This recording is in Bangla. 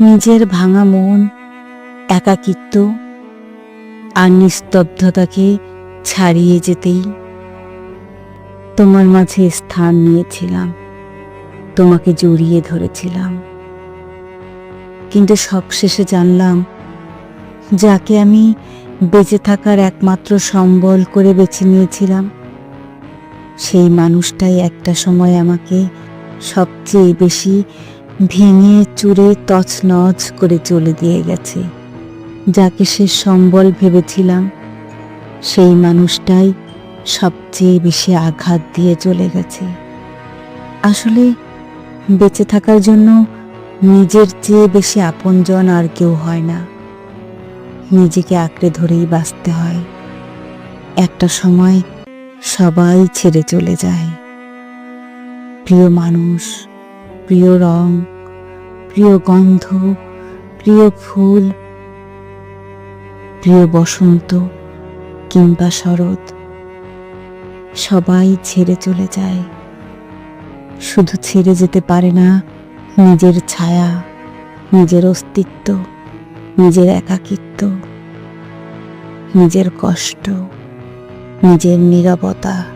নিজের ভাঙা মন, একাকিত্ব আর নিস্তব্ধতাকে ছাড়িয়ে যেতেই তোমার মাঝে স্থান নিয়েছিলাম, তোমাকে জড়িয়ে ধরেছিলাম। কিন্তু সবশেষে জানলাম, যাকে আমি বেঁচে থাকার একমাত্র সম্বল করে বেছে নিয়েছিলাম, সেই মানুষটাই একটা সময় আমাকে সবচেয়ে বেশি ভেঙে চুরে তছনছ করে চলে দিয়ে গেছে। যাকে সে সম্বল ভেবেছিলাম, সেই মানুষটাই সবচেয়ে বেশি আঘাত দিয়ে চলে গেছে। আসলে বেঁচে থাকার জন্য নিজের চেয়ে বেশি আপনজন আর কেউ হয় না। নিজেকে আঁকড়ে ধরেই বাঁচতে হয়। একটা সময় সবাই ছেড়ে চলে যায়। প্রিয় মানুষ প্রিয় রং, প্রিয় গন্ধ, প্রিয় ফুল, প্রিয় বসন্ত কিংবা শরৎ, সবাই ছেড়ে চলে যায়। শুধু ছেড়ে যেতে পারে না, নিজের ছায়া, নিজের অস্তিত্ব, নিজের একাকিত্ব, নিজের কষ্ট, নিজের নীরবতা।